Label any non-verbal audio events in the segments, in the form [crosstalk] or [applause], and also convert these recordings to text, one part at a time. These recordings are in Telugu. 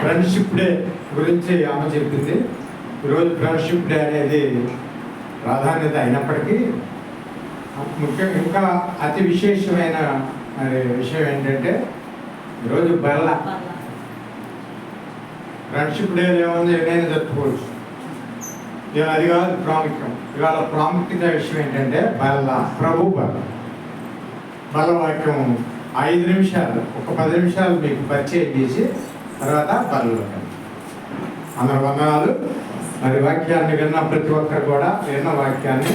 ఫ్రెండ్షిప్ డే గురించి ఆమె చెప్పింది. ఈరోజు ఫ్రెండ్షిప్ డే అనేది ప్రాధాన్యత అయినప్పటికీ ముఖ్యంగా ఇంకా అతి విశేషమైన మరి విషయం ఏంటంటే ఈరోజు బల్ల. ఫ్రెండ్షిప్ డే ఏముంది? ఏదైనా జరుపుకోవచ్చు. ఇక అది కాదు ప్రాముఖ్యం. ఇవాళ ప్రాముఖ్యత విషయం ఏంటంటే బల్ల. ప్రభు బల్ల. బల్ల వాక్యం ఐదు నిమిషాలు ఒక పది నిమిషాలు మీకు పరిచయం చేసి తర్వాత పనులు. అందరు వందనాలు. మరి వాక్యాన్ని విన్న ప్రతి ఒక్కరు కూడా విన్న వాక్యాన్ని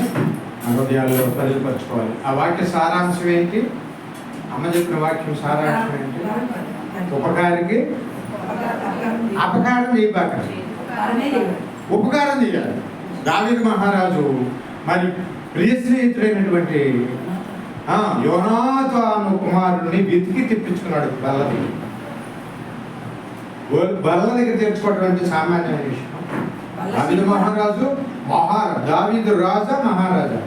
హృదయాల్లో బదిలిపరచుకోవాలి ఆ వాక్య సారాంశం ఏంటి? అమ్మ చెప్పిన వాక్యం సారాంశం ఏంటి? ఉపకారికి అపకారం చేయబాక ఉపకారం చేయాలి. దావీదు మహారాజు మరి ప్రియ స్నేహితుడైనటువంటి అను కుమారుడిని వెతికి తెప్పించుకున్నాడు బల్లది. ఓ- బల్ల దగ్గర తెచ్చుకోవడం అంటే సామాన్యమైన విషయం. దావీదు మహారాజు మహారాజు దావీదు రాజా మహారాజా.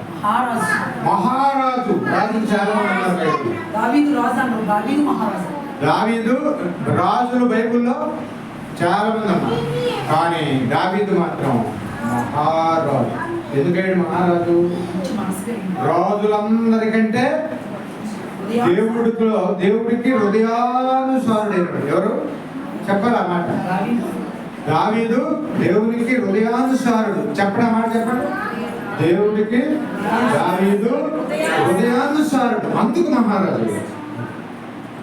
మహారాజు. రాజు చాలా ఉన్నారు. దావీదు రాజు అంటారు. దావీదు మహారాజు. దావీదు రాజులు బైబిల్లో చాలా మంది ఉన్నారు. కానీ దావీదు మాత్రం మహారాజు. ఎందుకంటే మహారాజు? రాజులందరికంటే దేవుడిలో దేవుడికి హృదయానుసారుడైనడు ఎవరు? చెప్పాలన్నమాట దావీదు దావీదు దేవునికి హృదయానుసారుడు. చెప్పడం మాట చెప్పండి. దేవుడికి దావీదు హృదయానుసారుడు. అందుకు మహారాజు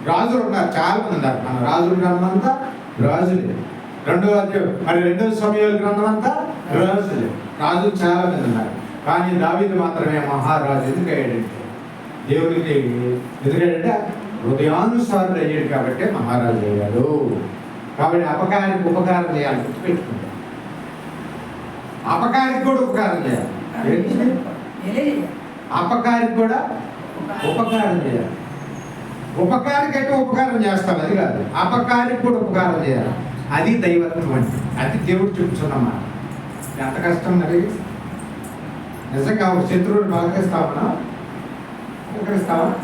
రాజులు ఉన్నారు చాలా మంది ఉన్నారు. మన రాజుల గ్రంథం అంతా రాజులే. రెండో అధ్యాయం మరి రెండో సమయాల గ్రంథం అంతా రాజులే. రాజులు చాలా మంది ఉన్నారు. కానీ దావీదు మాత్రమే మహారాజు ఎందుకు అయ్యాడంటే దేవునికి ఎందుకంటే హృదయానుసారుడు అయ్యాడు కాబట్టి మహారాజు అయ్యాడు. కాబట్టి అపకారానికి ఉపకారం చేయాలి గుర్తుపెట్టుకుంటాం అపకారికి కూడా ఉపకారం చేయాలి. అపకారికి కూడా ఉపకారం చేయాలి. ఉపకారికి ఉపకారం చేస్తాం అది కాదు. అపకారికి కూడా ఉపకారం చేయాలి. అది దైవత్వం అంటే అది దేవుడు చూపుతున్నమాట ఎంత కష్టం మరి? నిజంగా ఒక శత్రువుని పలకరిస్తామనా పలకరిస్తావా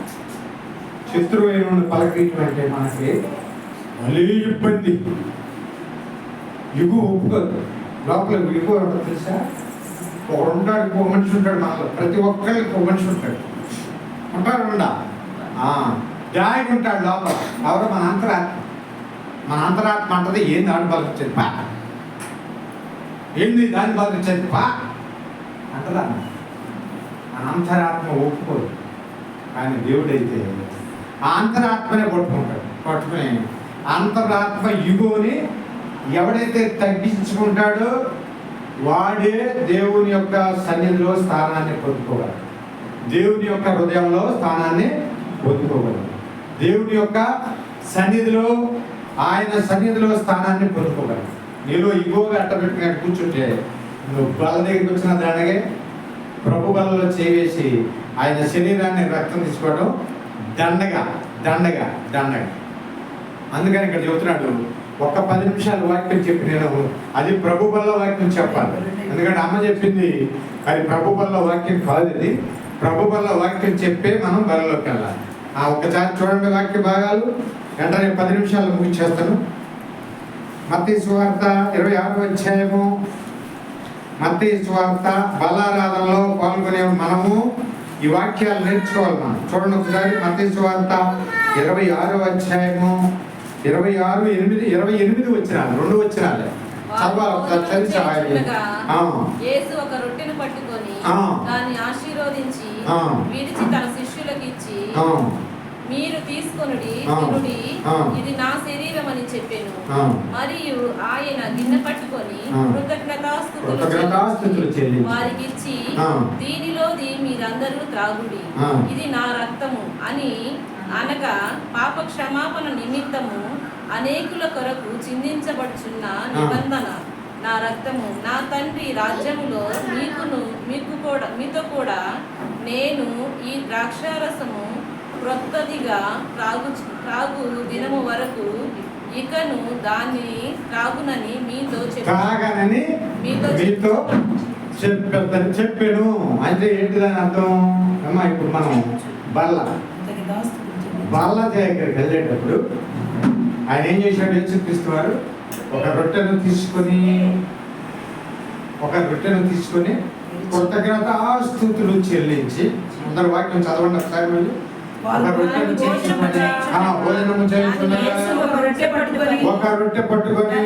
శత్రువు అయిన పలకరించడం అంటే మనకి. మళ్ళీ ఇబ్బంది. ఇగు ఒప్పుకోదు. లోపల ఎవరో తెలుసా? ఒకడు ఉంటాడు ఇంకో మనిషి ఉంటాడు మనలో. ప్రతి ఒక్కరికి ఒక మనిషి ఉంటాడు. ఉంటాడు ఉండా? జాయిగా ఉంటాడు లోపల. ఎవరు మన అంతరాత్మ. మన అంతరాత్మ అంటది ఏంది ఆడు బలకొచ్చేది పా. ఏంది దాన్ని బలకొచ్చేది పా. అంటదా అంతరాత్మ ఒప్పుకోదు. కానీ దేవుడైతే అంతరాత్మనే కొట్టుకుంటాడు. కొట్టుకుని అంతరాత్మ యుగోని ఎవడైతే తగ్గించుకుంటాడో వాడే దేవుని యొక్క సన్నిధిలో స్థానాన్ని పొందుకోగలడు దేవుని యొక్క హృదయంలో స్థానాన్ని పొందుకోగలడు దేవుని యొక్క సన్నిధిలో ఆయన సన్నిధిలో స్థానాన్ని పొందుకోగలడు నీలో ఇగోగా అట్టబెట్టుకుని కూర్చుంటే నువ్వు బల దగ్గరికి వచ్చిన దానికే ప్రభు బలలో చేవేసి ఆయన శరీరాన్ని రక్తం తీసుకోవడం దండగా దండగా దండగా. అందుకని ఇక్కడ చెబుతున్నాడు ఒక్క పది నిమిషాలు వాక్యం చెప్పి నేను అది ప్రభు బల్ల వాక్యం చెప్పాలి. ఎందుకంటే అమ్మ చెప్పింది అది ప్రభు బల్ల వాక్యం కాదు ఇది ప్రభు బల్ల వాక్యం చెప్పే మనం బలలోకి వెళ్ళాలి. ఆ ఒక్కసారి చూడండి వాక్య భాగాలు. వెంటనే పది నిమిషాలు ముగించేస్తాను మత్తి సువార్త ఇరవై ఆరో అధ్యాయము మత్తి సువార్త బలారాధనలో పాల్గొనే మనము ఈ వాక్యాలు నేర్చుకోవాలి మనం చూడండి ఒకసారి మత్తి సువార్త ఇరవై ఆరో అధ్యాయము ఇరవై ఆరు ఎనిమిది ఇరవై ఎనిమిది వచ్చినాలు రెండు వచ్చినాలే చదవాలి ఒకసారి చదివి సహాయం చేయండి. ఆ, యేసు ఒక రొట్టెను పట్టుకొని ఆ. దాన్ని ఆశీర్వదించి ఆ. విడిచి తన శిష్యులకు ఇచ్చి ఆ, మీరు తీసుకొనుడి. తినుడి. ఇది నా శరీరం అని చెప్పాను. మరియు ఆయన గిన్నె పట్టుకొని. కృతజ్ఞతాస్తుతులు. వారికి ఇచ్చి. దీనిలోది మీరందరూ త్రాగుడి. ఇది నా రక్తము అని అనగా పాప క్షమాపణ నిమిత్తము అనేకుల కొరకు చిందించబడుచున్న నిబంధన నా రక్తము నా తండ్రి రాజ్యములో మీకును మీకు కూడా మీతో కూడా నేను ఈ ద్రాక్షారసము క్రొత్తదిగా త్రాగు త్రాగు దినము వరకు ఇకను దాన్ని త్రాగునని మీతో చెప్పి తాగనని మీతో మీతో చెప్పేద్దని చెప్పాను. అంటే ఏంటి దాని అర్థం? అమ్మా ఇప్పుడు మనం బల్ల. బల్ల దగ్గరికి వెళ్ళేటప్పుడు ఆయన ఏం చేశాడు? వారు ఒక రొట్టెను తీసుకొని ఒక రొట్టెను తీసుకొని కృతజ్ఞత స్థుతులు చెల్లించి అందరు వాక్యం చదవండి ఒకసారి మళ్ళీ. భోజనము ఒక రొట్టె పట్టుకొని.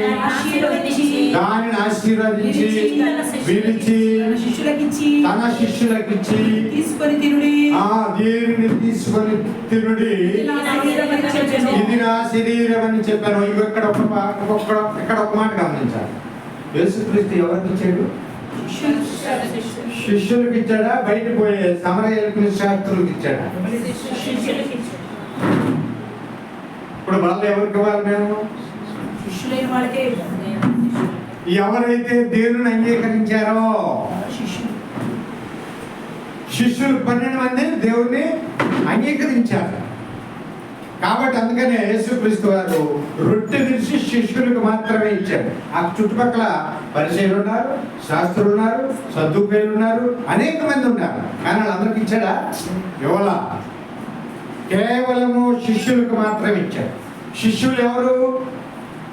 దానిని ఆశీర్వదించి. విరిచి తన శిష్యులకిచ్చి. తీసుకొని తినుడి. ఆ దీనిని తీసుకొని తినుడి? ఇది నా శరీరం అని చెప్పాను. ఇక్కడ ఒక ఇక్కడ ఒక మాట గమనించాలి. యేసుక్రీస్తు ఎవరికి ఇచ్చాడు? శిష్యులకు ఇచ్చాడా బయట పోయే సమరయలకు శాస్త్రులకు ఇచ్చాడా ఇప్పుడు మళ్ళీ ఎవరికి ఇవ్వాలి మేము? ఎవరైతే దేవుని అంగీకరించారో? శిష్యులు పన్నెండు మంది దేవుణ్ణి అంగీకరించారు. కాబట్టి అందుకనే యేసుక్రీస్తు వారు రొట్టె విరిచి శిష్యులకు మాత్రమే ఇచ్చారు. ఆ చుట్టుపక్కల పరిచయలు ఉన్నారు శాస్త్రులు ఉన్నారు సద్దుపేలు ఉన్నారు అనేక మంది ఉన్నారు. కానీ వాళ్ళందరికి ఇచ్చాడా? ఇవ్వలా. కేవలము శిష్యులకు మాత్రమే ఇచ్చాడు శిష్యులు ఎవరు?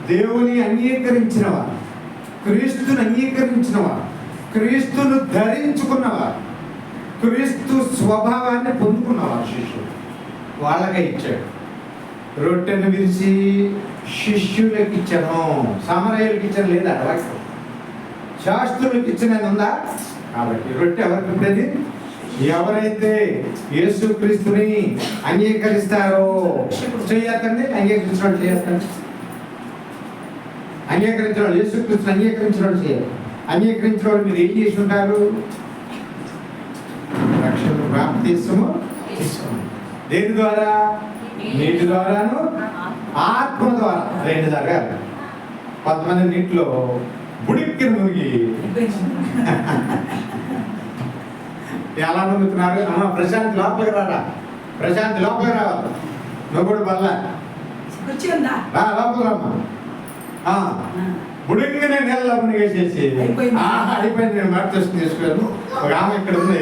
దేవుని అంగీకరించిన వారు క్రీస్తుని అంగీకరించిన వారు క్రీస్తును ధరించుకున్నవారు. క్రీస్తు స్వభావాన్ని పొందుకున్నవారు శిష్యులు. వాళ్ళకే ఇచ్చాడు. రొట్టెను విరిచి శిష్యులకు ఇచ్చాను. సమరయులకు ఇచ్చాను లేదా? వాక్యం శాస్త్రులకు ఇచ్చిన ఉందా కాబట్టి రొట్టె ఎవరికి ఉండేది ఎవరైతే యేసుక్రీస్తుని అంగీకరిస్తారో చేయకండి అంగీకరించిన వాళ్ళు చేయొద్దండి. అంగీకరించిన వాళ్ళు యేసుక్రీస్తుని అంగీకరించిన వాళ్ళు చేయాలి అంగీకరించిన వాళ్ళు మీరు ఏం చేసి ఉంటారు? రక్షణ బాప్తిస్మము దేని ద్వారా? నీటి ద్వారాను ఆత్మ ద్వారా. రెండు జరగాలి కొంతమంది నీటిలో బుడిక్కి మునిగి [laughs] ఎలా మునుగుతున్నారు అమ్మ ప్రశాంత్ లోపలికి రారా? ప్రశాంత్ లోపలికి రావాలి నువ్వు కూడా బల్ల. లోపలికి రమ్మా. ఆ, బుడికినే నీళ్ళలో మునిగేసేసి అయిపోయింది. ఆహా, అయిపోయింది. నేను మార్చేసి తీసుకెళ్ళను ఒక ఆమె ఇక్కడ ఉంది.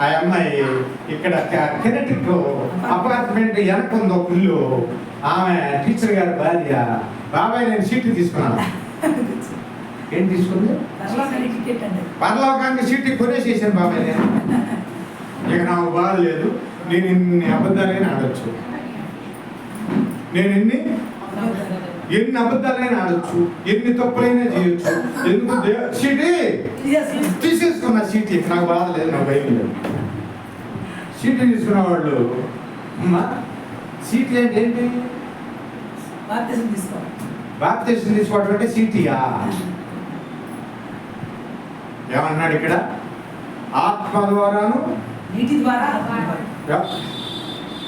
ఆ అమ్మాయి ఇక్కడ కెనటిక్ అపార్ట్మెంట్ వెనక ఉంది ఒక ఇల్లు ఆమె టీచర్ గారి భార్య. బాబాయ్ నేను సీట్లు తీసుకున్నాను. ఏం తీసుకుంది? పరలోకానికి సీట్లు కొనేసేసాను బాబాయ్ నేను. ఇక నాకు బాధ లేదు. నేను ఇన్ని అబద్ధాలైనా ఆడొచ్చు. నేను ఎన్ని ఎన్ని అబద్ధాలైనా ఆడొచ్చు ఎన్ని తప్పులైనా చేయొచ్చు ఎందుకు సీటీ తీసేసుకున్న సీటీ నాకు బాధ లేదు నాకు భయం లేదు. సీటీ తీసుకున్న వాళ్ళు అమ్మా సీటీ అంటే ఏంటి? బాప్తీసం తీసుకోవడం అంటే సీటీయా ఏమన్నాడు ఇక్కడ? ఆత్మ ద్వారాను? నీటి ద్వారా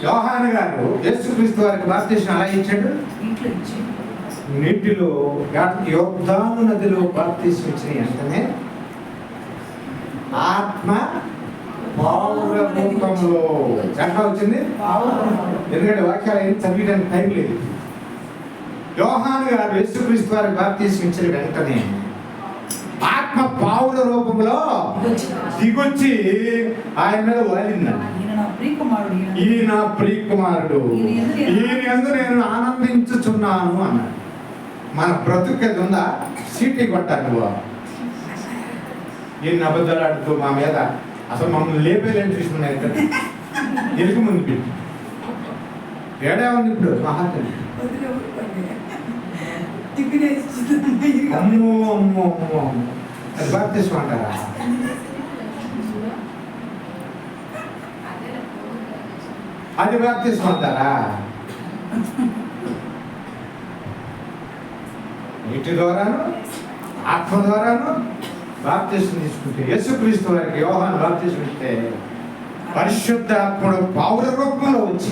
యోహాను గారు యేసుక్రీస్తు వారికి బాప్తీసం అలా ఇచ్చాడు? ఇంట్లో ఇచ్చి నీటిలో యోగ్దాను నదిలో బాప్తీసం వచ్చిన వెంటనే ఆత్మ పౌర రూపంలో ఎట్లా వచ్చింది? ఎందుకంటే వాక్యాలు ఏం చదివడానికి టైం లేదు. యోహాను గారు యేసుక్రీస్తు వారి బాప్తీసం ఇచ్చిన వెంటనే ఆత్మ పావుల రూపంలో దిగొచ్చి ఆయన మీద వాలిందండి ఈయన ప్రియకుమారుడు. ఈయన ఈ నా ప్రియ కుమారుడు ఈయన ఎందు నేను ఆనందించుచున్నాను అన్నాడు. మన బ్రతుకు ఉందా? సీటీ కొట్టాలి నువ్వు. ఎన్ని అబద్ధాలు ఆడుతూ మా మీద? అసలు మమ్మల్ని లేపేలేని చూసుకున్నాయి ఇక్కడ. ఎలుగు ముందు పెట్టి ఏడా ఉంది ఇప్పుడు? మహాత్మ అమ్మో అమ్మో అమ్మో అమ్మో. అది బాప్తిస్మం అంటారా అది బాప్తిస్మం అంటారా నీటి ద్వారాను ఆత్మ ద్వారాను బాప్తిస్మం తీసుకుంటే యేసుక్రీస్తు వారికి యోహాను బాప్తిస్మం ఇస్తే పరిశుద్ధ ఆత్మడు పౌర రూపంలో వచ్చి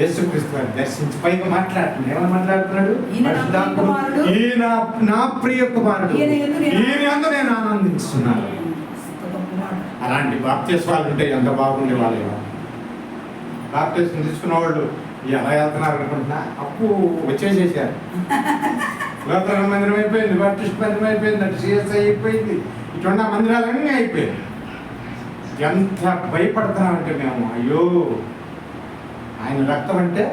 యేసుక్రీస్తు వారిని దర్శించి పైగా మాట్లాడుతున్నాడు. ఏమని మాట్లాడుతున్నాడు? ఈయన నా ప్రియ కుమారుడు. ఈయన యందు నేను- ఆనందిస్తున్నాను అలాంటి బాప్తిస్వాలు ఉంటే ఎంత బాగుండే వాళ్ళు బాప్తిస్వం తీసుకున్న వాళ్ళు ఎలా వెళ్తున్నారు అనుకుంటున్నా? అప్పు వచ్చేసేసారు. [laughs] లోపల మందిరం అయిపోయింది బాప్టిస్ట్ మందిరం అయిపోయింది అటు సిఎస్ఐ అయిపోయింది ఇటున్న మందిరాలన్నీ అయిపోయింది ఎంత భయపడుతున్నామంటే మేము అయ్యో ఆయన రక్తం అంటే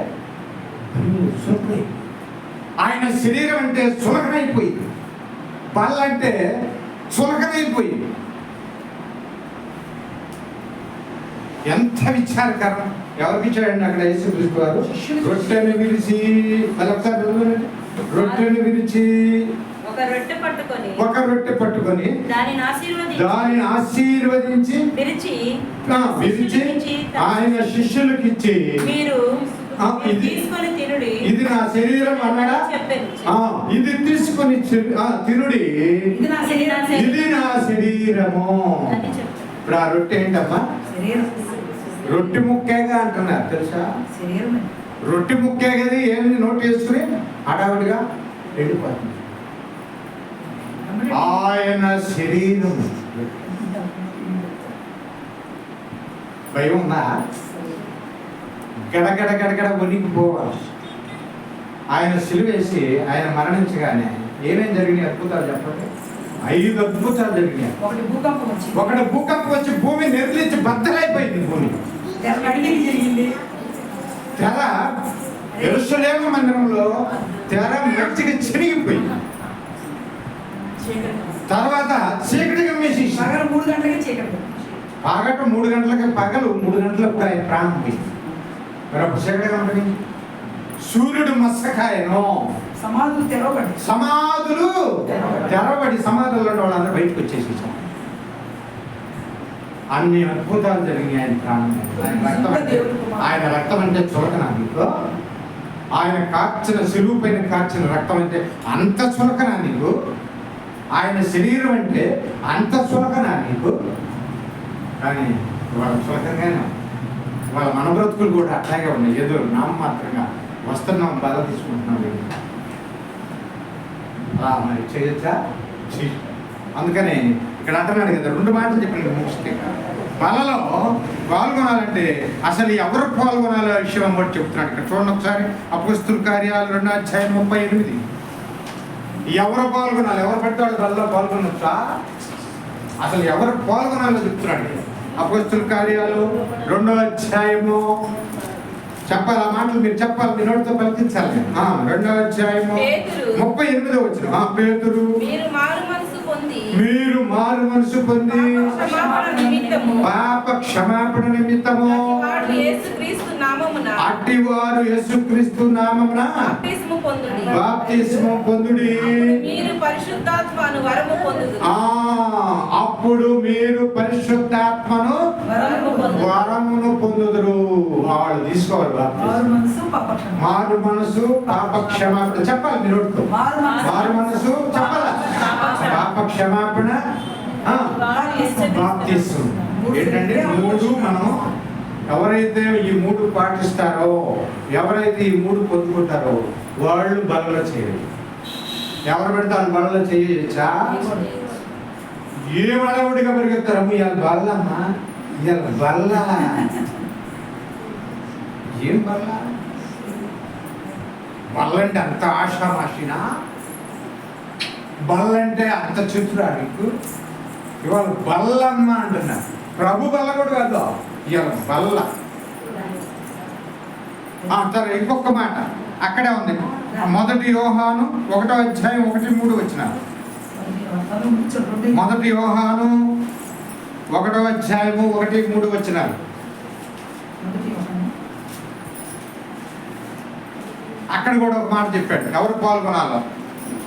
ఆయన శరీరం అంటే సులకనైపోయింది బల్లంటే చులకనైపోయింది ఎంత విచారకరం. ఎవరికి ఇచ్చాడండి అక్కడ యేసుక్రీస్తు గారు? రొట్టెని మళ్ళీ ఒకసారి. రొట్టెని విరిచి ఒక రొట్టె పట్టుకొని ఒక రొట్టె పట్టుకొని దానిని ఆశీర్వదించి దానిని ఆశీర్వదించి విరిచి ఆయన శిష్యులకు ఇచ్చి మీరు ఇది- తీసుకొని తినుడి. ఇది నా శరీరం అన్నాడా? ఇది తీసుకొని తినుడి. ఇది నా శరీరము. ఇప్పుడు ఆ రొట్టె ఏంటమ్మా? రొట్టె ముక్కేగా అంటున్నారు తెలుసా? రొట్టె ముక్కే కదా ఏమి నోట్ వేసుకుని హడావుడిగా వెళ్ళిపోతుంది. ఆయన శరీరం. భయం ఉందా? గడగడ గడగడ వణికిపోవాలి. ఆయన సిలువేసి ఆయన మరణించగానే ఏమేం జరిగినాయి అద్భుతాలు చెప్పండి? ఐదు అద్భుతాలు జరిగినాయి. ఒకటి భూకంపం వచ్చింది. ఒకటి భూకంపం వచ్చి భూమి నిర్లించి బద్దలైపోయింది భూమి. జరిగింది. తెర ఎరుసలేమ మందిరంలో తెర మెచ్చిగా చిరిగిపోయింది తర్వాత చీకటి గమ్మేసి పగలు మూడు గంటలకే చీకటి. పగట మూడు గంటలకి పగలు మూడు గంటలకు ఆయన ప్రాణం పోయింది మరి అప్పుడు చీకటి గమ్మని సూర్యుడు మత్సకాయను సమాధులు తెరవబడి సమాధులు తెరవబడి సమాధుల్లో వాళ్ళందరూ బయటకు వచ్చేసి అన్ని అద్భుతాలు జరిగినాయి ఆయన ప్రాణం. ఆయన రక్తం అంటే ఆయన రక్తం అంటే చులకన నీకు ఆయన కార్చిన సిలువు పైన కార్చిన రక్తం అంటే అంత చులకన నీకు. ఆయన శరీరం అంటే అంత చులకన నీకు. కానీ వాళ్ళ చులకంగానే వాళ్ళ మన బ్రతుకులు కూడా అట్లాగే ఉన్నాయి. ఏదో నామమాత్రంగా వస్తున్నాం బల తీసుకుంటున్నాం అలా మరి చేయొచ్చా. అందుకని ఇక్కడ అంటున్నాడు కదా రెండు మాటలు చెప్పండి ముగిస్తే బలలో పాల్గొనాలంటే అసలు ఎవరు పాల్గొనాలో విషయం బట్టి చెప్తున్నాడు. ఇక్కడ చూడండి ఒకసారి అపుస్తుల కార్యాలు రెండో అధ్యాయం ముప్పై ఎనిమిది. ఎవరు పాల్గొనాలి? ఎవరు పడితే వాళ్ళు బలలో పాల్గొనొచ్చా? అసలు ఎవరు పాల్గొనాలో చెప్తున్నాడు. అపుస్తుల కార్యాలు రెండో అధ్యాయము. చెప్పాలి ఆ మాటలు? మీరు చెప్పాలి మీ నోటితో పలికించాలి. రెండో అధ్యాయము. ముప్పై ఎనిమిదో వచ్చిన. పేతురు. మీరు మారు మనసు పొంది పాప క్షమాపణ నిమిత్తము. నామమున అట్టివారు యేసుక్రీస్తు నామమున బాప్తిస్ము పొందుడి. బాప్తిస్మం పొందుడి. మీరు పరిశుద్ధాత్మను వరము పొందుదు ఆ అప్పుడు మీరు పరిశుద్ధాత్మను. వరమును పొందుదురు. వాళ్ళు తీసుకోవాలి మారు బాప్తిస్మం. మనసు పప్పక్షం మారు మనసు పాప క్షమాపణ చెప్పాలి మీరు. మారు మనసు చెప్పాలా? పాప క్షమాపణ. ఏంటంటే మూడు మనం ఎవరైతే ఈ మూడు పాటిస్తారో ఎవరైతే ఈ మూడు పొందుకుంటారో వాళ్ళు బలలో చేయరు ఎవరు పెడితే వాళ్ళు బలలో చేయొచ్చా? ఏం అడవుడిగా పరిగెత్తారమ్మ ఇవాళ బల్లమ్మా ఇవాళ బల్ల. ఏం బల్ల? బల్లంటే అంత ఆషామాషినా? బల్లంటే అంత చిత్రుడా ఇవాళ బల్లమ్మ అంటున్నా. ప్రభు బల్ల కూడా కాదు. ఇవాళ బల్ల. ఆ, ఇంకొక మాట. అక్కడే ఉంది. మొదటి యోహాను ఒకటో అధ్యాయం ఒకటి మూడు వచ్చిన. మొదటి యోహాను ఒకటో అధ్యాయము ఒకటి మూడు వచ్చినారు అక్కడ కూడా ఒక మాట చెప్పాడు. ఎవరు పాల్గొనాలో?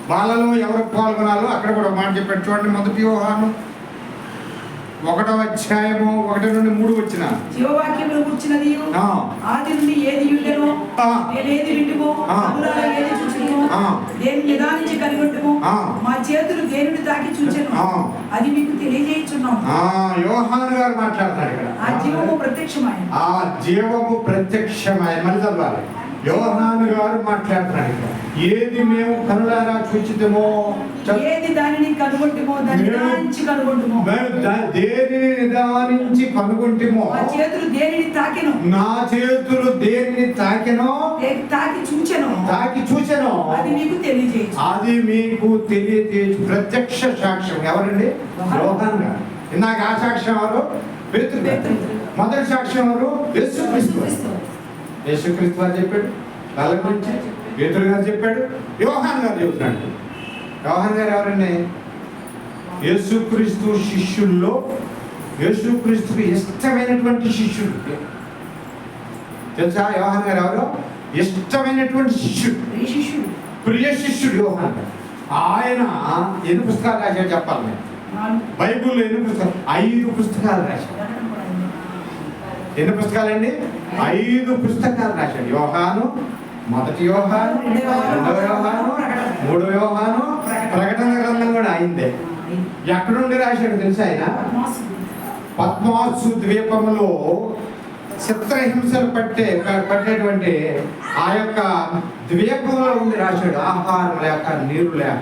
వాళ్ళలో ఎవరు పాల్గొనాలో? అక్కడ కూడా ఒక మాట చెప్పాడు. చూడండి మొదటి యోహాను ఒకటో అధ్యాయము ఒకటి నుండి మూడు వచ్చిన. జీవవాక్యములు కూర్చున్నది. ఆది నుండి ఏది ఉండెనో. నేనేది వింటుమో? ఏది చూచుమో. దేని నిదానించి కనిగొట్టుమో. మా చేతులు దేనిని తాకి చూచెను? ఆ. అది మీకు తెలియజేయుచున్నాం ఆ యోహాను గారు మాట్లాడుతున్నాడు ఆ జీవము ఇక్కడ ప్రత్యక్షమైన ఆ జీవము ప్రత్యక్షమై మళ్ళీ చదవాలి. యోహాను గారు మాట్లాడుతున్నాడు ఏది మేము కనులారా చూచితమో ఏది దానిని కనుగొట్టుమో దాన్ని కనుగొట్టుమో మేము దేనిని నిదానించి కనుగొంటిమో? మా చేతులు దేనిని తాకెను? నా చేతులు దేనిని తాకెనో? తాకి చూచెను? తాకి చూచెనో. అది మీకు తెలియజేయచ్చు. అది మీకు తెలియజేసి ప్రత్యక్ష సాక్ష్యం. ఎవరండి? యోహాన్. గారు. ఇందాక ఆ సాక్ష్యం ఎవరు? పేతురు. మొదటి సాక్ష్యం ఎవరు? యేసుక్రీస్తు. యేసుక్రీస్తు వారు చెప్పాడు వాళ్ళ గురించి పేతురు గారు చెప్పాడు యోహాన్ గారు చెబుతున్నాడు యోహాన్ గారు ఎవరండి? యేసుక్రీస్తు శిష్యుల్లో యేసుక్రీస్తుకు ఇష్టమైనటువంటి శిష్యుడు. తెలుసా యోహాన్ గారు ఎవరు? ఇష్టమైనటువంటి శిష్యుడు. ప్రియ శిష్యుడు. ప్రియ శిష్యుడు యోహాన్ గారు. ఆయన ఎన్ని పుస్తకాలు రాశాడు చెప్పాలి? బైబిల్లో ఎన్ని పుస్తకాలు? ఐదు పుస్తకాలు రాశాడు. ఎన్ని పుస్తకాలండి? ఐదు పుస్తకాలు రాశాడు. యోహాను మొదటి యోహాను రెండవ యోహాను మూడవ యోహాను ప్రకటన గ్రంథం కూడా అయిందే. ఎక్కడ నుండి రాశాడు తెలుసా ఆయన? పద్మాసు. ద్వీపంలో చిత్రహింసలు పట్టే పట్టేటువంటి ఆ యొక్క ద్వీపంలో ఉండి రాశాడు. ఆహారం లేక నీరు లేక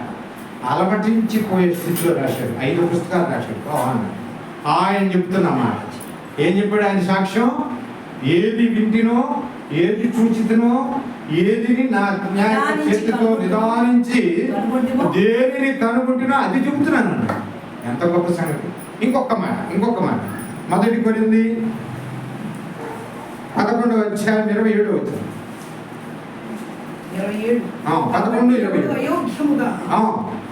అలమటించిపోయే స్థితిలో రాశాడు. ఐదు పుస్తకాలు రాశాడు. ఆయన చెప్తున్నమాట ఏం చెప్పాడు ఆయన సాక్ష్యం? ఏది వింటినో ఏది చూచితనో ఏది నా జ్ఞాన చేతితో నిదానించి దేనిని కనుగొంటున్నా అది చెబుతున్నాను. ఎంత గొప్ప సంగతి. ఇంకొక మాట ఇంకొక మాట. మొదటి కొరింది పదకొండు అధ్యాయం ఇరవై ఏడు వచ్చింది పదకొండు ఇరవై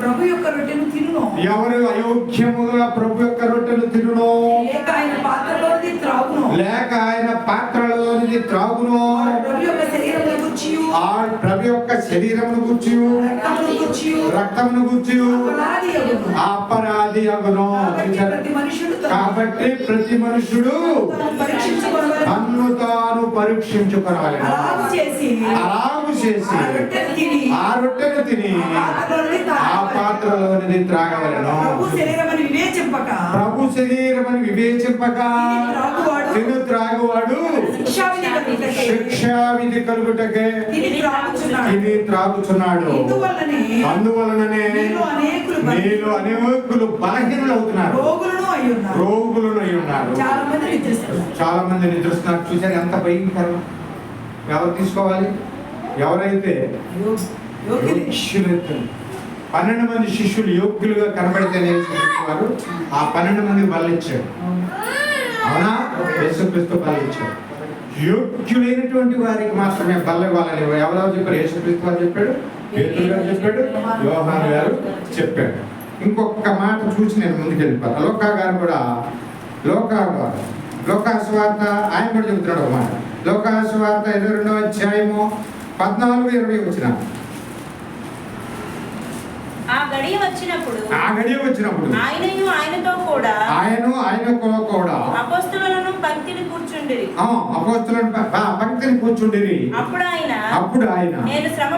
ప్రభు యొక్క రొట్టెను తినును. ఎవరు అయోగ్యముగా ప్రభు యొక్క రొట్టెలు తినునో? లేక ఆయన పాత్రలోది త్రాగును. లేక ఆయన పాత్రలోనిది త్రాగునో. ప్రభు యొక్క శరీరమును గుచ్చియు ఆ ప్రభు యొక్క శరీరమును గుర్చి రక్తమును గుర్చి అపరాధి అగును. కాబట్టి ప్రతి మనుషుడు. తన్ను తాను పరీక్షించుకోవాలి. అలాగు చేసి ఆ రొట్టెను తిని. ఆ పాత్రలోనిది త్రాగవలెను. ప్రభు ప్రభు శరీరమని వివేచింపక. తిని త్రాగువాడు. శిక్షా విధి కలుగుటకే. తిని త్రాగుచున్నాడు. అందువలననే మీలో అనేకులు బలహీనులు. అవుతున్నారు రోగులను అయి ఉన్నారు రోగులు అయి ఉన్నారు చాలా మంది నిద్రిస్తున్నారు. చాలా మంది నిద్రిస్తున్నారు. చూసారు ఎంత భయంకరం. ఎవరు తీసుకోవాలి? ఎవరైతే పన్నెండు మంది శిష్యులు యోగ్యులుగా కనబడితేనే వారు ఆ పన్నెండు మంది బలిచ్చాడు అవునా? యేసుక్రీస్తు బలిచ్చాడు యోగ్యులైనటువంటి వారికి మాత్రమే బల్ల ఇవ్వాలని ఎవరెవరు చెప్పారు? యేసుక్రీస్తు వారు చెప్పాడు? పేతురు గారు చెప్పాడు? యోహాన్ గారు చెప్పాడు. ఇంకొక మాట చూసి నేను ముందుకు వెళ్ళిపోతాను లోకా గారు కూడా లోకా గారు. లోకాసువార్త ఆయన కూడా చెబుతున్నాడు ఒక మాట. లోకాసువార్త ఇరవై రెండవ అధ్యాయము పద్నాలుగు ఇరవై వచ్చిన గడియ వచ్చినప్పుడు ఆ గడియ వచ్చినప్పుడు. ఆయనయు ఆయనతో కూడా ఆయన ఆయన కూడా అపస్తులను పంక్తిని కూర్చుండిరి. ఆ, అపోస్తలుల ప- ప- పంక్తిని కూర్చుండిరి. అప్పుడు ఆయన అప్పుడు ఆయన నేను శ్రమ.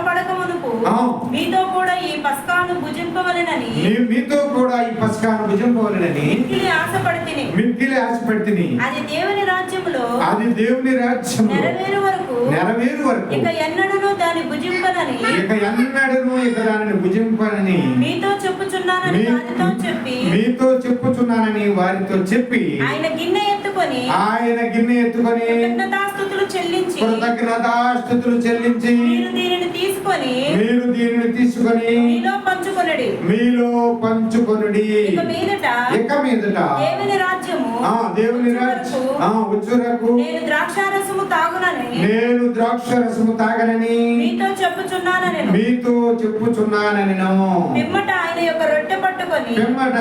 మీతో కూడా ఈ పస్కాను భుజింపవలెనని మీతో కూడా ఈ పసకాను భుజింపవలనని మిక్కిలి ఆశపడితిని. మిక్కిలి ఆశపెడితిని. అది దేవుని రాజ్యములో అది దేవుని నెరవేరు వరకు నెరవేరు వరకు ఇక ఎన్నడూను దాని భుజింపనని ఇక ఎన్నడను ఇక దానిని భుజింపనని మీతో చెప్పుచున్నానని వారితో చెప్పి మీతో చెప్పుచున్నానని వారితో చెప్పి ఆయన గిన్నె ఎత్తుకొని ఆయన గిన్నె ఎత్తుకొని కృతజ్ఞతాస్తుతులు చెల్లించి కృతజ్ఞతాస్థుతులు చెల్లించి మీరు దీనిని తీసుకొని మీరు దీనిని తీసుకొని మీలో పంచుకొనడి. మీలో పంచుకొనుడి. ఇక మీదట ఇక మీదట దేవుని రాజ్యము ఆ దేవుని రాజ్య ఆ ఉచ్చురకు నేను ద్రాక్షారసము తాగునని నేను ద్రాక్ష రసము తాగనని మీతో చెప్పుచున్నానని మీతో చెప్పుచున్నానని పిమ్మట ఆయన యొక్క రొట్టె పట్టుకొని పిమ్మట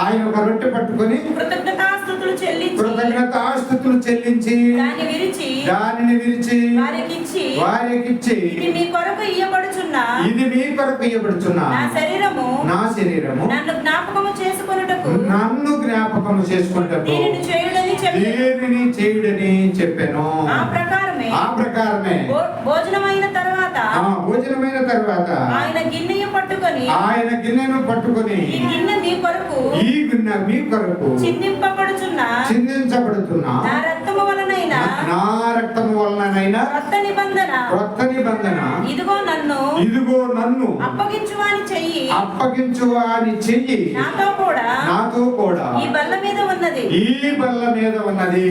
ఆయన ఒక రొట్టె పట్టుకొని కృతజ్ఞతాస్తుతులు చెల్లించి కృతజ్ఞత ఆస్తుతులు చెల్లించి దాన్ని విరిచి దానిని విరిచి వారికిచ్చి వారికిచ్చి ఇది మీ కొరకు ఇయ్యబడుచున్న ఇది మీ కొరకు ఇవ్వబడుచున్నా నా శరీరము నా శరీరము నన్ను జ్ఞాపకము చేసుకొనుటకు నన్ను జ్ఞాపకము చేసుకుంటూ దీనిని చేయుడని చెప్పి దేనిని చేయుడని చెప్పాను. ఆ ప్రకారమే ఆ ప్రకారమే భోజనమైన తర్వాత ఆ భోజనమైన తర్వాత ఆయన గిన్నెయు పట్టుకొని ఆయన గిన్నెను పట్టుకొని ఈ గిన్నె మీ కొరకు ఈ గిన్నె మీ కొరకు చిందింపబడుచున్న చిందించబడుతున్న నా రక్తము వలనైన నా రక్తము వలనైనా కొత్త నిబంధన. కొత్త నిబంధన. ఇదిగో నన్ను ఇదిగో నన్ను అప్పగించువాని చెయ్యి. అప్పగించు అని చెయ్యి. నాతో కూడా నాతో కూడా ఈ బల్ల మీద ఉన్నది. ఈ బల్ల మీద ఉన్నది.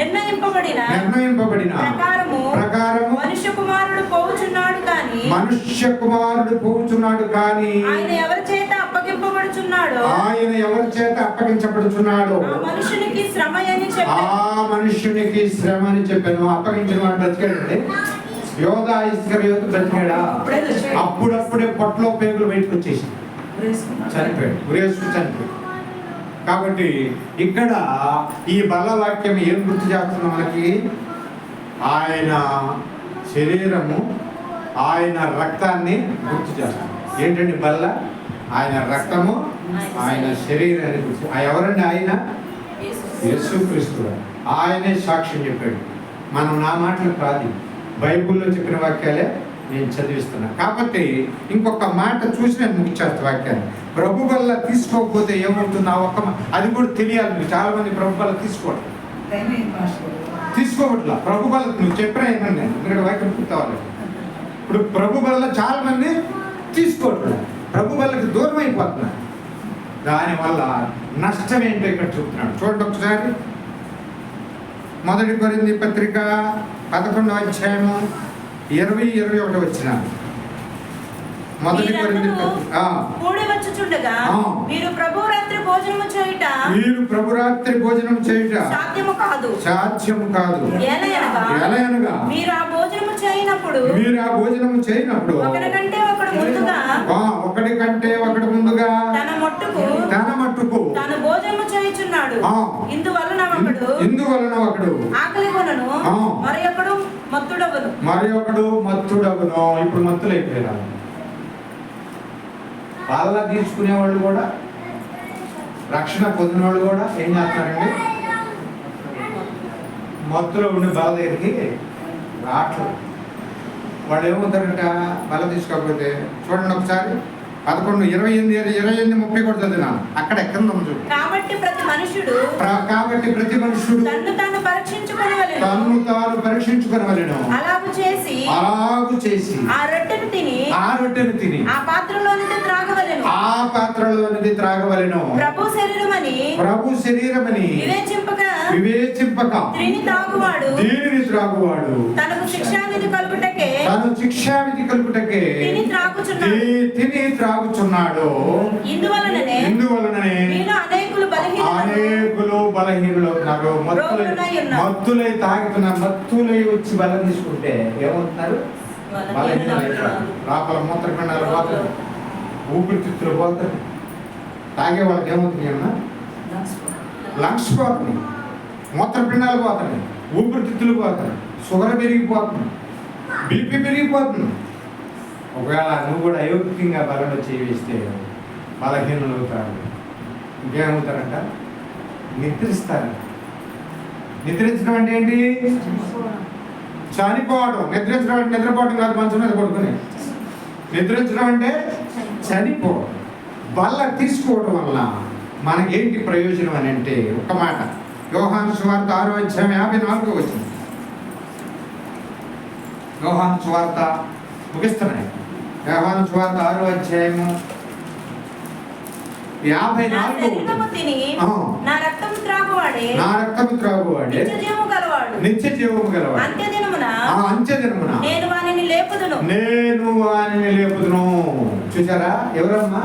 నిర్ణయింపబడిన నిర్ణయింపబడిన ప్రకారము ప్రకారము మనుష్య కుమారుడు పోవుచున్నాడు కానీ మనుష్య కుమారుడు పోచున్నాడు కానీ ఆయన ఎవరి చేత అప్పగింపబడుచున్నాడో ఆయన ఎవరి చేత అప్పగించబడుచున్నాడు ఆ మనుషునికి శ్రమ అని ఆ చెప్పి మనుష్యునికి శ్రమ అని చెప్పాను. అప్పగించిన వాడు బ్రతికాడండి. యోగా ఇస్కరియోతు బ్రతికాడా? అప్పుడే తెచ్చాడు. అప్పుడప్పుడే పొట్టలో పేగులు బయటకు వచ్చేసి. చనిపోయాడు. ఉరేసుకు చనిపోయాడు. కాబట్టి ఇక్కడ ఈ బల్ల వాక్యం ఏం గుర్తు చేస్తుంది మనకి? ఆయన శరీరము ఆయన రక్తాన్ని గుర్తు చేస్తుంది ఏంటండి బల్ల? ఆయన రక్తము ఆయన శరీరాన్ని గుర్తు ఆ ఎవరండి ఆయన? యేసుక్రీస్తు. ఆయనే సాక్ష్యం చెప్పాడు. మనం నా మాటలు కాదు. బైబిల్లో చెప్పిన వాక్యాలే నేను చదివిస్తున్నా. కాబట్టి ఇంకొక మాట చూసి నేను ముగించేస్తా వాక్యాన్ని. ప్రభు వల్ల తీసుకోకపోతే ఏమవుతుంది? ఆ ఒక్క అది కూడా తెలియాలి మీకు. చాలా మంది ప్రభు వల్ల తీసుకోవడం. తీసుకోవట్లా. ప్రభు వల్ల నువ్వు చెప్పినా ఏమన్నా? ఇక్కడ వాక్యం పూర్తవాలి ఇప్పుడు ప్రభు వల్ల చాలా మంది తీసుకోవట్లేదు ప్రభు వాళ్ళకి దూరం అయిపోతున్నారు. దానివల్ల నష్టం ఏంటో ఇక్కడ చెప్తున్నాడు. చూడండి ఒకసారి. మొదటి కొరింది పత్రిక పదకొండవ అధ్యాయము ఇరవై ఇరవై ఒకటి వచ్చిన మొదటి కొరింది. మీరు ప్రభు రాత్రి భోజనము చేయుట మీరు భోజనం చేయుట సాధ్యము కాదు. సాధ్యం కాదు. ఏలయనగా ఎలయనగా మీరు ఆ భోజనము చేయనప్పుడు మీరు ఆ భోజనం చేయనప్పుడు ఒకరికంటే ఒకడు ముందుగా ఒకటి కంటే ఒకటి ముందుగా తన మొట్టుకు తన మట్టుకు తాను భోజనము చేయుచున్నాడు. ఇందువలన ఒకడు ఇందువలన ఒకడు ఆకలి కొనను. మరి ఒకడు మత్తుడవను. మరి ఒకడు ఇప్పుడు మత్తులైపోయినారు వాళ్ళ తీసుకునే వాళ్ళు కూడా రక్షణ పొందిన వాళ్ళు కూడా ఏం చేస్తారండి? మత్తులో ఉండి బాల దగ్గరికి రావట్లేదు. వాళ్ళు ఏమవుతారంట బల తీసుకోకపోతే చూడండి ఒకసారి. పదకొండు ఇరవై ఎనిమిది ఇరవై ఎనిమిది ముప్పై కూడా చదివినా అక్కడ ఎక్కడ చూడు. కాబట్టి ప్రతి మనుషుడు కాబట్టి ప్రతి మనుషుడు తన్ను తాను తను తాను పరీక్షించుకునవలెను. అలాగు చేసి అలాగు చేసి ఆ రొట్టెను తిని ఆ రొట్టెను తిని ఆ పాత్రలోనిది త్రాగవలెను. ఆ పాత్రలోనిది త్రాగవలెను. ప్రభు శరీరమని ప్రభు శరీరమని వివేచింపక వివేచింపక. దీనిని త్రాగువాడు. తనకు శిక్షానిధి కలుగుటకే. తను శిక్షావిధి కలుపుటకే తిని త్రాగుచున్నాడు. తిని త్రాగుచున్నాడు. ఇందువలననే అనేకులు బలహీన అనేకులు బలహీనులు అవుతున్నారు మత్తులై ఉన్నారు. మత్తులై తాగుతున్నారు మత్తులై వచ్చి బలం తీసుకుంటే ఏమవుతున్నారు? బలహీనులు. లోపల మూత్రపిండాలు పోతారు ఊపిరితిత్తులు పోతారు తాగే వాళ్ళకి ఏమవుతుంది అన్నా లంగ్స్ పోతుంది మూత్రపిండాలు పోతాయి ఊపిరితిత్తులు పోతాయి షుగర్ పెరిగిపోతుంది బీపీ పెరిగిపోతుంది. ఒకవేళ నువ్వు కూడా అయోగ్యంగా బలంలో చేయిస్తే బలహీనలు అవుతారు. ఇంకేమవుతారంట? నిద్రిస్తారు. నిద్రించడం అంటే ఏంటి? చనిపోవడం. నిద్రించడం అంటే నిద్రపోవడం కాదు మంచం మీద పడుకునే. నిద్రించడం అంటే చనిపోవడం. బల్ల తీసుకోవడం వల్ల మనకేంటి ప్రయోజనం అని అంటే ఒక మాట. యోహాను సువార్త ఆరో అధ్యాయం యాభై నాలుగో వచ్చింది యోహాను సువార్త ముగిస్తున్నాయి. యోహాను సువార్త ఆరో అధ్యాయము యాభై నాలుగు. నా రక్తం త్రాగువాడే. నా రక్తము త్రాగువాడే. నిత్య జీవము గలవాడు. అంత్య దినమున? నేను వానిని లేపుదును. నేను వానిని లేపుదును. చూసారా ఎవరమ్మా?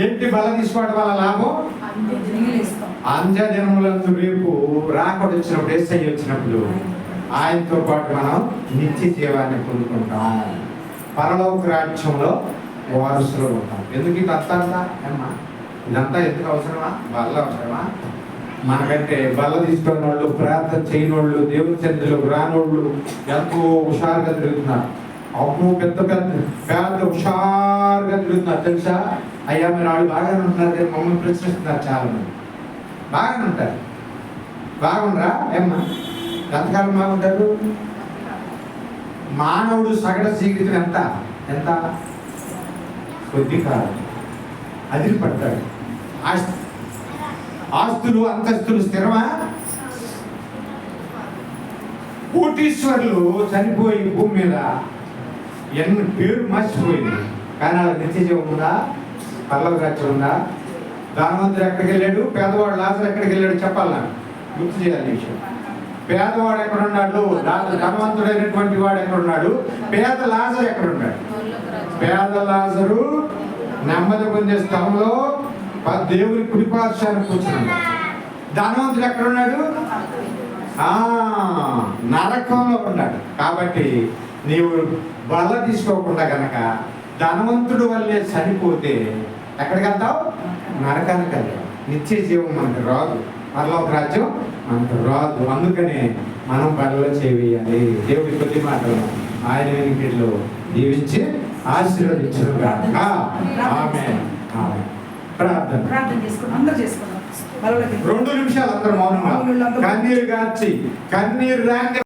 ఏంటి బల తీసుకోవడం వల్ల లాభం? అంతే దినములందు రేపు రాకడ వచ్చినప్పుడు ఏసై వచ్చినప్పుడు ఆయనతో పాటు మనం నిత్య జీవాన్ని పొందుకుంటాం. పరలోక రాజ్యంలో వారసులు ఉంటాం. ఎందుకు ఇది అంతా? అమ్మా ఇదంతా ఎందుకు అవసరమా? బల్ల అవసరమా? మనకంటే బల్ల తీసుకున్న వాళ్ళు ప్రార్థన చేయని వాళ్ళు దేవుని చెందులకు రానోళ్ళు ఎంతో హుషారుగా తిరుగుతున్నారు. అప్పుడు పెద్ద పెద్ద పెద్ద హుషారుగా తిరుగుతున్నారు. తెలుసా? అయ్యా మీరు వాళ్ళు బాగానే ఉంటున్నారు. మమ్మల్ని ప్రశ్నిస్తున్నారు చాలా మంది బాగానే ఉంటారు. బాగుండరా? ఏమ్మా? ఎంతకాలం బాగుంటారు? మానవుడు సగటు జీవితం ఎంత? ఎంత? కొద్ది కాలం. అదిరి పడతాడు ఆస్తి ఆస్తులు అంతస్తులు స్థిరమా? కోటీశ్వరులు చనిపోయి భూమి మీద ఎన్ని పేరు మర్చిపోయింది. కానీ వాళ్ళ నిత్య జీవం ఉందా? పల్లవ ఉందా? ధనవంతుడు ఎక్కడికి వెళ్ళాడు పేదవాడు లాసర్ ఎక్కడికి వెళ్ళాడు చెప్పాలి? నాకు గుర్తు చేయాలి విషయం. పేదవాడు ఎక్కడున్నాడు? లా- ధనవంతుడైనటువంటి వాడు ఎక్కడున్నాడు? పేద లాజరు ఎక్కడున్నాడు? పేద లాజరు నెమ్మది పొందే స్థలంలో దేవుని కుడిపార్శాన్ని కూర్చున్నాడు. ధనవంతుడు ఎక్కడున్నాడు? ఉన్నాడు నరకంలో ఉన్నాడు. కాబట్టి నీవు బల తీసుకోకుండా కనుక ధనవంతుడు వల్లే చనిపోతే ఎక్కడికి వెళ్తావు? నరకానికి వెళ్తావు నిత్య జీవం మనకు రాదు. పరలోక రాజ్యం మనకు రాదు. అందుకనే మనం బలలో చేయాలి దేవుడి కొద్ది మాటలు ఆయన వెనుకల్లో దీవించి ఆశీర్వదించడం కాక ఆమె ప్రార్థన. ప్రార్థన చేసుకున్నాం అందరు చేసుకున్నాం రెండు నిమిషాలు అందరూ మౌనంగా కన్నీరు గార్చి కన్నీరు రాంగ్